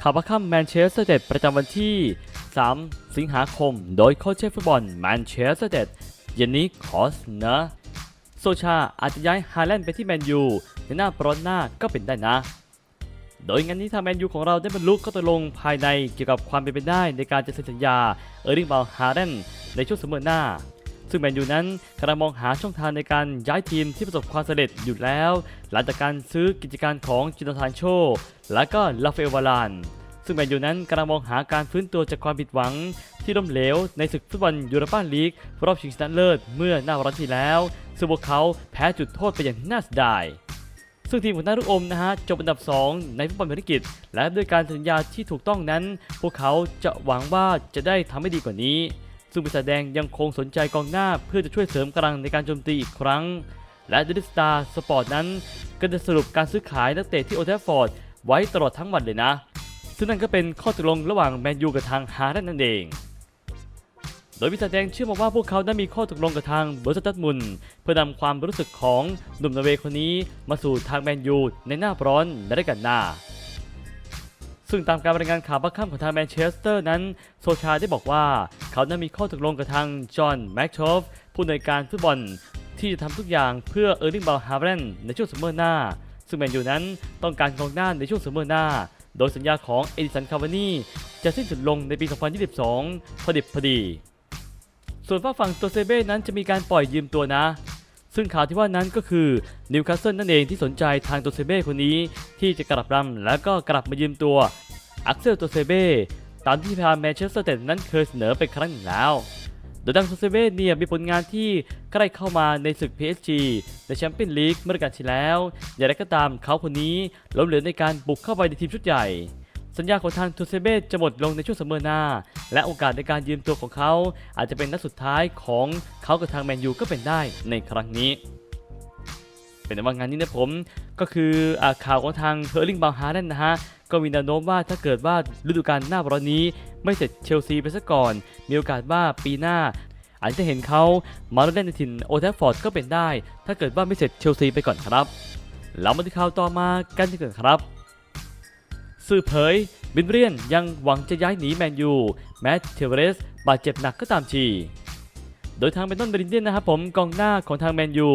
ข่าวประค่ำแมนเชสเตอร์เต็ดประจำวันที่ 3 สิงหาคม โดยโค้ชเชฟฟุตบอลแมนเชสเตอร์เต็ดเย็นนี้ขอเสนอโซชาอาจจะย้ายฮาแลนด์ไปที่แมนยูในหน้าปรอนหน้าก็เป็นได้นะ โดยงานนี้ทางแมนยูของเราได้บรรลุข้อตกลงภายในเกี่ยวกับความเป็นไปได้ในการจะเซ็นสัญญาเออร์ลิงบาลฮาแลนด์ในช่วงซัมอหน้า ซึ่งแมนยูนั้นกำลังมองหาช่องทางในการย้ายทีมที่ประสบความสำเร็จอยู่แล้ว หลังจากการซื้อกิจการของจินตทานโช และก็ลาเฟลวาลานซึ่งแมนยูนั้นกำลังมองหาการฟื้นตัวจากความผิดหวัง ที่ล้มเหลวในศึกฟุตบอลยูโรปาลีกรอบชิงชนะเลิศเมื่อหน้าร้อนที่แล้วซึ่งพวกเขาแพ้จุดโทษไปอย่างน่าเสียดายซึ่งทีมของนารุอมนะฮะจบอันดับ 2 ในฟุตบอลภารกิจ และด้วยการสัญญาที่ถูกต้องนั้น พวกเขาจะหวังว่าจะได้ทำให้ดีกว่านี้ ซึ่งปีศาจแดงยังคงสนใจกองหน้าเพื่อจะช่วยเสริมกำลังในการโจมตีอีกครั้ง และเดลิสตาสปอร์ตนั้นก็จะสรุปการซื้อขายนักเตะที่โอเทฟฟอร์ดไว้ตลอดทั้งวันเลยนะ ซึ่งนั่นก็เป็นข้อตกลงระหว่างแมนยูกับทางฮาร์ดนั่นเอง โดยวิสาแดงเชื่อมาว่าพวกเขาได้มีข้อตกลงกับทางเบอร์สตัดมุนเพื่อนำความรู้สึกของหนุ่มนอร์เวย์คนนี้มาสู่ทางแมนยูในหน้าร้อนและได้กันหน้า ซึ่งตามการรายงานข่าวบัคคัมของทางแมนเชสเตอร์นั้น โซชาได้บอกว่า เขานั้นมีข้อตกลงกับทางจอห์นแม็กชอฟผู้อำนวยการฟุตบอล ที่จะทำทุกอย่างเพื่อเออร์ลิงบาลฮาร์แลนด์ในช่วงซัมเมอร์หน้า ซึ่งแมนยูนั้นต้องการกองหน้าในช่วงซัมเมอร์หน้า โดยสัญญาของเอดิสันคาวานีจะสิ้นสุดลงในปี 2022 พอดิบพอดี ส่วนฝาฝั่งตัวเซเบ้นั้นจะมีการปล่อยยืมตัวนะ ซึ่งข่าวที่ว่านั้นก็คือนิวคาสเซิลนั่นเองที่สนใจทางตัวเซเบ้คนนี้ที่จะกลับรำแล้วก็กลับมายืมตัวอักเซลตัวเซเบ้ตามที่ทาแมนเชสเตอร์เต็ดนั้นเคยเสนอไปครั้งหนึ่งแล้วโดยดังตัวเซเบ้เนี่ยมีผลงานที่ใกล้เข้ามาในศึก PSG ในแชมเปี้ยนลีกเมื่อกาลที่แล้ว อย่างไรก็ตามเขาคนนี้ล้มเหลวในการบุกเข้าไปในทีมชุดใหญ่ สัญญาของทางทูเซเบจะหมดลงในช่วงซัมเมอร์หน้า และโอกาสในการยืมตัวของเขา อาจจะเป็นนัดสุดท้ายของเขากับทางแมนยูก็เป็นได้ในครั้งนี้ เป็นว่างานนี้นะผมก็คืออข่าวของทางเทอร์ลิงบาฮาร์นั่นนะฮะก็มีแนวโน้มว่าถ้าเกิดว่าฤดูกาลหน้าร้อนนี้ ไม่เสร็จเชลซีไปซะก่อน มีโอกาสว่าปีหน้า อาจจะเห็นเขามาเล่นในถิ่นโอเทฟฟอร์ดก็เป็นได้ ถ้าเกิดว่าไม่เสร็จเชลซีไปก่อนครับแล้วมาที่ข่าวต่อมากันดีกว่าครับ สื่อเผยบินเรียนยังหวังจะย้ายหนีแมนยู แม้เทเวเรสบาดเจ็บหนักก็ตามทีโดยทางเป็นต้นบรินเดียนนะครับผมกองหน้าของทางแมนยู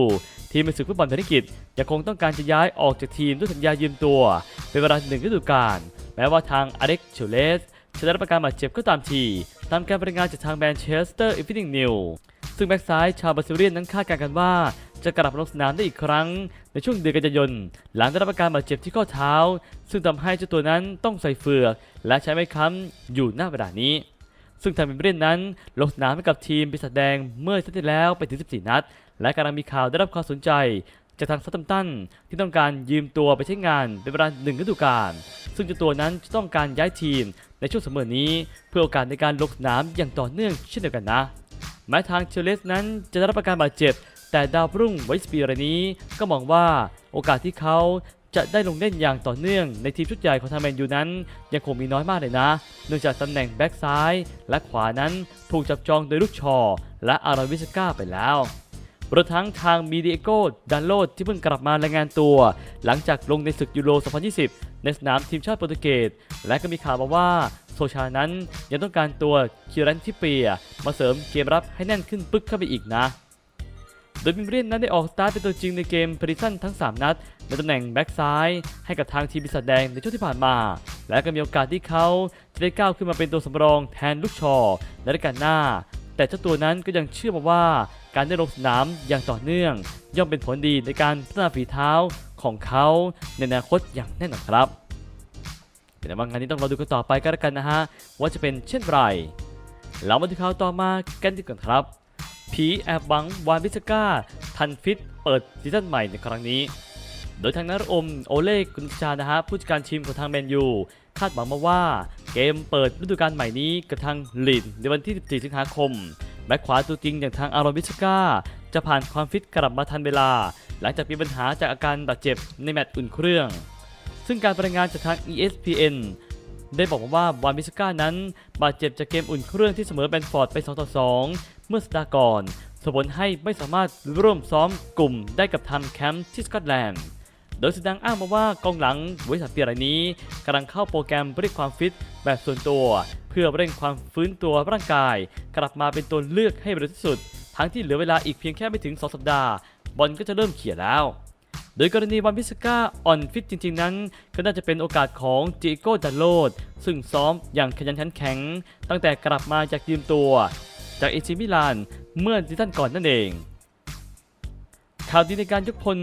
ทีมในศึกฟุตบอลภารกิจยังคงต้องการจะย้ายออกจากทีมด้วยสัญญายืมตัว เป็นเวลาหนึ่งฤดูกาลแม้ว่าทางอเล็กเชลเลสจะได้รับการบาดเจ็บก็ตามที ตามการรายงานจากทางแมนเชสเตอร์อีฟินิงนิวซึ่งแบ็กซ้ายชาวบราซิเลียนนั้นคาดการณ์กันว่า จะกลับลงสนามได้อีกครั้งในช่วงเดือนกันยายนหลังได้รับอาการบาดเจ็บที่ข้อเท้า ซึ่งทำให้เจ้าตัวนั้นต้องใส่เฟือก และใช้ไม้ค้ำอยู่หน้าเวลานี้ ซึ่งทางบินเบรนนั้นลงสนามให้กับทีมปีศาจแดงเมื่อสัปดาห์ที่แล้วไปถึง 14 นัด และกำลังมีข่าวได้รับความสนใจ จากทางซัตตัมตันที่ต้องการยืมตัวไปใช้งานเป็นเวลาหนึ่งฤดูกาลซึ่งเจ้าตัวนั้นจะต้องการย้ายทีมในช่วงเสมอนี้ เพื่อโอกาสในการลงสนามอย่างต่อเนื่องเช่นเดียวกันนะแม้ทางเชลเลสนั้นจะได้รับอาการบาดเจ็บ แต่ดาวรุ่งไวสปีรนี้ก็มองว่าโอกาสที่เขาจะได้ลงเล่นอย่างต่อเนื่องในทีมชุดใหญ่ของทางแมนยูนั้น ยังคงมีน้อยมากเลยนะ เนื่องจากตำแหน่งแบ็กซ้ายและขวานั้นถูกจับจองโดยลูกชอ และอาราวิสก้าไปแล้วรวมทั้งทางมีเดโกดันโลดที่เพิ่งกลับมารายงานตัว หลังจากลงในศึกยูโร 2020 ในสนามทีมชาติโปรตุเกส และก็มีข่าวมาว่าโซชานั้นยังต้องการตัวคิรันทิเปีย มาเสริมเกมรับให้แน่นขึ้นปึ๊กเข้าไปอีกนะ โดยบิมเรียนนั้นได้ออกสตาร์ทเป็นตัวจริงในเกมพริซันทั้ง 3 นัด ในตำแหน่งแบ็กซ้ายให้กับทางทีมปีศาจแดงในช่วงที่ผ่านมา และก็มีโอกาสที่เขาจะได้ก้าวขึ้นมาเป็นตัวสำรองแทนลูกชอในรายการหน้า แต่เจ้าตัวนั้นก็ยังเชื่อมาว่า การได้ลงสนามอย่างต่อเนื่อง ย่อมเป็นผลดีในการพัฒนาฝีเท้าของเขาในอนาคตอย่างแน่นอนครับแต่ว่างานนี้ต้องรอดูกันต่อไปก็แล้วกันนะฮะว่าจะเป็นเช่นไรเรามาดูข่าวต่อมากันดีกว่าครับ ผีแอบบังวานบิสก้า ทันฟิตเปิดซีซั่นใหม่ในครั้งนี้ โดยทางนักอมโอเล่กุนชานะฮะผู้จัดการทีมของทางแมนยูคาดหวังมาว่าเกมเปิดฤดูกาลใหม่นี้กับทางลีดในวันที่ 14 สิงหาคมแบ็คขวาตัวจริงอย่างทางอารอนบิสก้า จะผ่านความฟิตกลับมาทันเวลา หลังจากมีปัญหาจากอาการบาดเจ็บในแมตช์อุ่นเครื่อง ซึ่งการรายงานจากทาง ESPN ได้บอกมาว่าวานบิสก้านั้น บาดเจ็บจากเกมอุ่นเครื่องที่เสมอแบนฟอร์ดไป 2 ต่อ 2 เมื่อสัปดาห์ก่อนส่งผลให้ไม่สามารถร่วมซ้อมกลุ่มได้กับทางแคมป์ที่สกอตแลนด์ โดยสุดังอ้างมาว่ากองหลังบริษัทเปียรายนี้กำลังเข้าโปรแกรมเร่งความฟิตแบบส่วนตัว เพื่อเร่งความฟื้นตัวร่างกาย กลับมาเป็นตัวเลือกให้เร็วที่สุด ทั้งที่เหลือเวลาอีกเพียงแค่ไม่ถึง 2 สัปดาห์ บอลก็จะเริ่มเขี่ยแล้ว โดยกรณีวันพิสก้าอ่อนฟิตจริง ๆ นั้น ก็น่าจะเป็นโอกาสของจิโก้ดาโลด ซึ่งซ้อมอย่างขยันขันแข็ง ตั้งแต่กลับมาจากยืมตัว จากเอซิมิลานเมื่อซีซั่นก่อนนั่นเอง ข่าวดีในการยกพล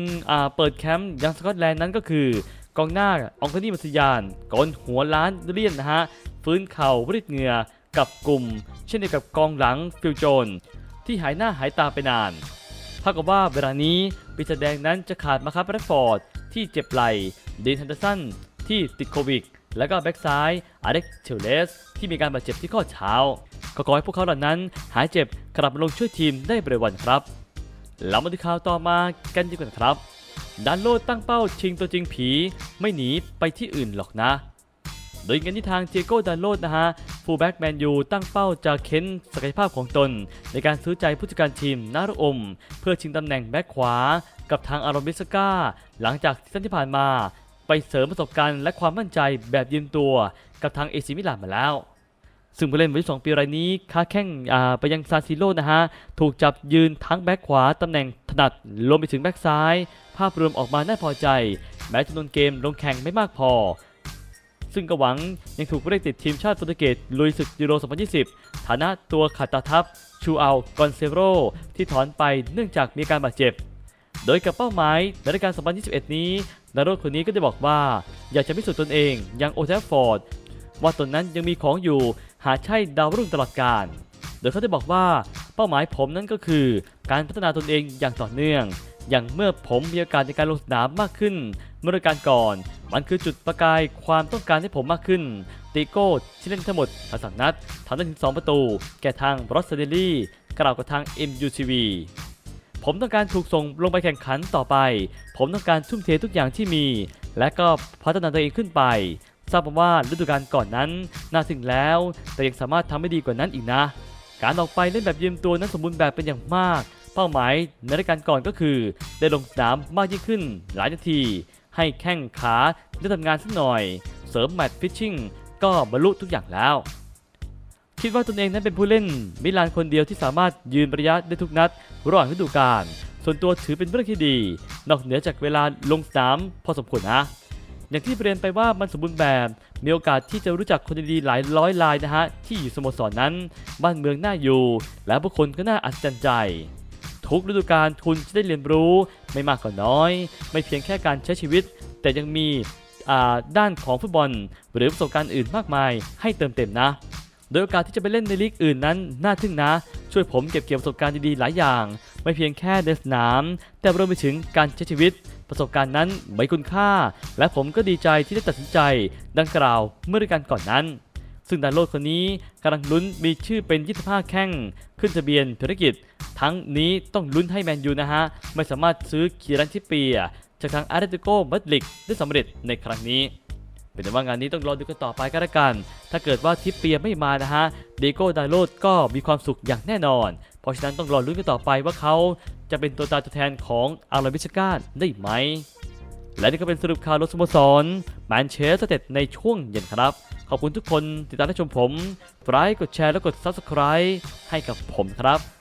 เปิดแคมป์ยังสกอตแลนด์นั้นก็คือกองหน้าองคนีมัสยานกอนหัวล้านเลี่ยนนะฮะฟื้นเข่ารีดเหงื่อกับกลุ่ม เช่นเดียวกับกองหลังฟิลโจนที่หายหน้าหายตาไปนาน ท่ากับว่าเวลานี้ปีศาจแดงนั้นจะขาดมาครับแรดฟอร์ดที่เจ็บไหล่เดนฮันเดอร์สันที่ติดโควิดแล้วก็แบ็กซ้ายอเล็กเชลเลสที่มีการบาดเจ็บที่ข้อเท้าก็ขอให้พวกเขาเหล่านั้นหายเจ็บกลับมาลงช่วยทีมได้เร็ววันครับเรามาดูข่าวต่อมากันดีกว่าครับดันโลดตั้งเป้าชิงตัวจริงผี ไม่หนีไปที่อื่นหรอกนะ โดยกันที่ทางเจโก้ดันโลดนะฮะฟูลแบ็กแมนยูตั้งเป้าจะเค้นศักยภาพของตน ในการซื้อใจผู้จัดการทีมนารุอม เพื่อชิงตำแหน่งแบ็กขวา กับทางอารอมิสกาหลังจากซีซั่นที่ผ่านมา ไปเสริมประสบการณ์และความมั่นใจแบบยืมตัวกับทางเอซิมิลานมาแล้วซึ่งผู้เล่นวัย22ปีรายนี้ค้าแข้งไปยังซาซิโร่นะฮะ ถูกจับยืนทั้งแบ็กขวาตำแหน่งถนัดรวมไปถึงแบ็กซ้าย ภาพรวมออกมาน่าพอใจ แม้จำนวนเกมลงแข่งไม่มากพอ ซึ่งก็หวังยังถูกเรียกติดทีมชาติโปรตุเกสลุยศึกยูโร 2020 ฐานะตัวขัดตาทัพชูอัลกอนเซโรที่ถอนไปเนื่องจากมีการบาดเจ็บ โดยกับเป้าหมายในรายการ 2021 นี้ดารดคนนี้ก็ได้บอกว่า อยากจะพิสูจน์ตนเองยังโอเทฟฟอร์ดว่าตนนั้นยังมีของอยู่หาใช่ดาวรุ่งตลอดกาลโดยเขาได้บอกว่าเป้าหมายผมนั้นก็คือ การพัฒนาตนเองอย่างต่อเนื่อง อย่างเมื่อผมมีโอกาสในการลงสนามมากขึ้น เมื่อรายการก่อน มันคือจุดประกายความต้องการให้ผมมากขึ้น ติโก้ที่เล่นทั้งหมดทั้งสนัดทำได้ถึง 2 ประตู แก่ทางบรอสเซเดลลี่กล่าวกับทาง MUTV ผมต้องการถูกส่งลงไปแข่งขันต่อไป ผมต้องการทุ่มเททุกอย่างที่มี และก็พัฒนาตัวเองขึ้นไป ทราบมาว่าฤดูกาลก่อนนั้นน่าถึงแล้ว แต่ยังสามารถทำให้ดีกว่านั้นอีกนะ การออกไปเล่นแบบยืมตัวนั้นสมบูรณ์แบบเป็นอย่างมาก เป้าหมายในรายการก่อนก็คือ ได้ลงสนามมากยิ่งขึ้นหลายนาที ให้แข้งขาได้ทำงานสักหน่อย เสริมแมตช์ฟิชชิ่งก็บรรลุทุกอย่างแล้ว คิดว่าตนเองนั้นเป็นผู้เล่นมิลานคนเดียวที่สามารถยืนระยะได้ทุกนัดระหว่างฤดูกาลส่วนตัวถือเป็นเรื่องที่ดี นอกเหนือจากเวลาลงสนามพอสมควรนะอย่างที่เรียนไปว่ามันสมบูรณ์แบบ มีโอกาสที่จะรู้จักคนดีๆหลายร้อยรายนะฮะ ที่อยู่สโมสรนนั้น บ้านเมืองน่าอยู่ และผู้คนก็น่าอัศจรรย์ใจ ทุกฤดูกาลคุณจะได้เรียนรู้ไม่มากก็น้อย ไม่เพียงแค่การใช้ชีวิต แต่ยังมีด้านของฟุตบอล หรือประสบการณ์อื่นมากมาย ให้เติมเต็มนะ โดยโอกาสที่จะไปเล่นในลีกอื่นนั้นน่าทึ่งนะ ช่วยผมเก็บเกี่ยวประสบการณ์ดีๆหลายอย่าง ไม่เพียงแค่ในสนาม แต่รวมไปถึงการใช้ชีวิต ประสบการณ์นั้นไม่คุณค่า และผมก็ดีใจที่ได้ตัดสินใจ ดังกล่าวเมื่อฤดูกาลก่อนนั้นซึ่งดานโลดคนนี้กำลังลุ้นมีชื่อเป็น 25 แข้ง ขึ้นทะเบียนธุรกิจ ทั้งนี้ต้องลุ้นให้แมนยูนะฮะ ไม่สามารถซื้อคีรันทิเปียจากทางอาร์เตติโกมาดริดได้สำเร็จในครั้งนี้ เป็นแต่ว่างานนี้ต้องรอดูกันต่อไปก็แล้วกัน ถ้าเกิดว่าทิปเปียไม่มานะฮะ เดโก้ดาโลดก็มีความสุขอย่างแน่นอน เพราะฉะนั้นต้องรอลุ้นกันต่อไปว่าเขาจะเป็นตัวตาตัวแทนของอาราบิชกาได้ไหม และนี่ก็เป็นสรุปข่าวรถสโมสรแมนเชสเตอร์ในช่วงเย็นครับ ขอบคุณทุกคนติดตามและชมผมไลค์กดแชร์และกด Subscribe ให้กับผมครับ